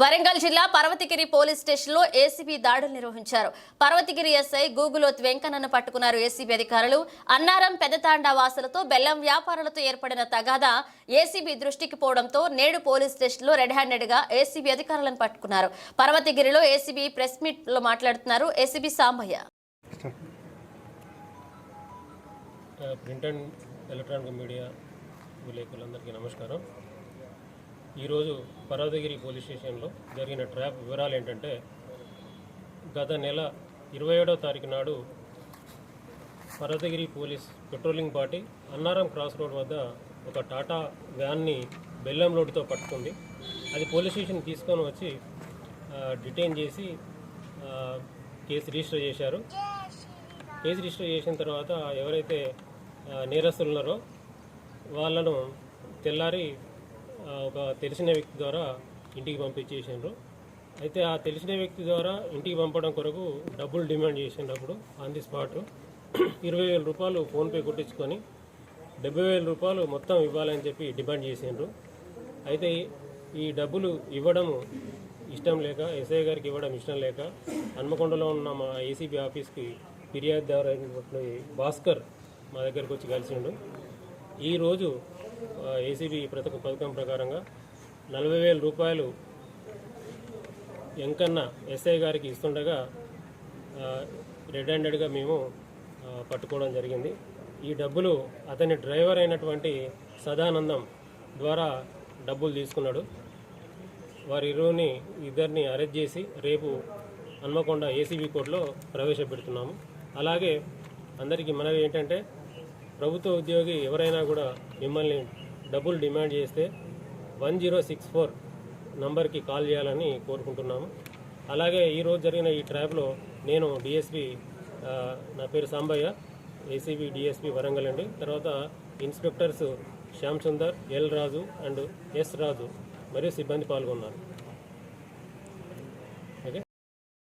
వరంగల్ జిల్లా పర్వతగిరి పోలీస్ స్టేషన్లో ఏసీబీ దాడులు నిర్వహించారు. పర్వతగిరి ఎస్ఐ గూగులోత్ వెంకన్నను పట్టుకున్నారు ఏసీబీ అధికారులు. అన్నారం పెదతాండా వాసులతో బెల్లం వ్యాపారులతో ఏర్పడిన తగాదా ఏసీబీ దృష్టికి పోవడంతో నేడు పోలీస్ స్టేషన్లో రెడ్ హ్యాండెడ్గా ఏసీబీ అధికారులను పట్టుకున్నారు. పర్వతగిరిలో ఏసీబీ ప్రెస్ మీట్లో మాట్లాడుతున్నారు ACB Sambaiah. Print and electronic media విలేకరులందరికీ నమస్కారం. ఈరోజు పరాదగిరి పోలీస్ స్టేషన్లో జరిగిన ట్రాప్ వివరాలు ఏంటంటే గత నెల ఇరవై ఏడవ తారీఖు నాడు పరాదగిరి police petrolling party Annaram cross road వద్ద ఒక టాటా వ్యాన్ని బెల్లం రోడ్డుతో పట్టుకుంది. అది పోలీస్ స్టేషన్ తీసుకొని వచ్చి డిటైన్ చేసి కేసు రిజిస్టర్ చేశారు. కేసు రిజిస్టర్ చేసిన తర్వాత ఎవరైతే ఆ, నేరస్తులు ఉన్నారో వాళ్ళను తెల్లారి ఒక తెలిసిన వ్యక్తి ద్వారా ఇంటికి పంపించేసిండ్రు. అయితే ఆ తెలిసిన వ్యక్తి ద్వారా ఇంటికి పంపడం కొరకు డబ్బులు డిమాండ్ చేసినప్పుడు ఆన్ ది స్పాట్ ఇరవై వేల రూపాయలు ఫోన్పే కొట్టించుకొని డెబ్బై వేల రూపాయలు మొత్తం ఇవ్వాలని చెప్పి డిమాండ్ చేసిండ్రు. అయితే ఈ డబ్బులు ఇవ్వడం ఇష్టం లేక ఎస్ఐ గారికి ఇవ్వడం ఇష్టం లేక హన్మకొండలో ఉన్న మా ఏసీబీ ఆఫీస్కి ఫిర్యాదుదారు అయినటువంటి భాస్కర్ మా దగ్గరకు వచ్చి కలిసిండు. ఈరోజు ఏసీబీ ప్రతక పథకం ప్రకారంగా నలభై వేల రూపాయలు ఎంకన్న ఎస్ఐ గారికి ఇస్తుండగా రెడ్ హ్యాండెడ్గా మేము పట్టుకోవడం జరిగింది. ఈ డబ్బులు అతని డ్రైవర్ అయినటువంటి సదానందం ద్వారా డబ్బులు తీసుకున్నాడు. వారి ఇరువుని ఇద్దరిని అరెస్ట్ చేసి రేపు హన్మకొండ ఏసీబీ కోర్టులో ప్రవేశపెడుతున్నాము. అలాగే అందరికీ మనవి ఏంటంటే ప్రభుత్వ ఉద్యోగి ఎవరైనా కూడా మిమ్మల్ని డబ్బులు డిమాండ్ చేస్తే వన్ జీరో సిక్స్ ఫోర్ నంబర్కి కాల్ చేయాలని కోరుకుంటున్నాము. అలాగే ఈరోజు జరిగిన ఈ ట్రాప్లో నేను డిఎస్పి నా పేరు సాంబయ్య ఏసీబీ డిఎస్పి వరంగల్ అండి. తర్వాత inspectors Shyam Sundar L Raju and S Raju మరియు సిబ్బంది పాల్గొన్నారు.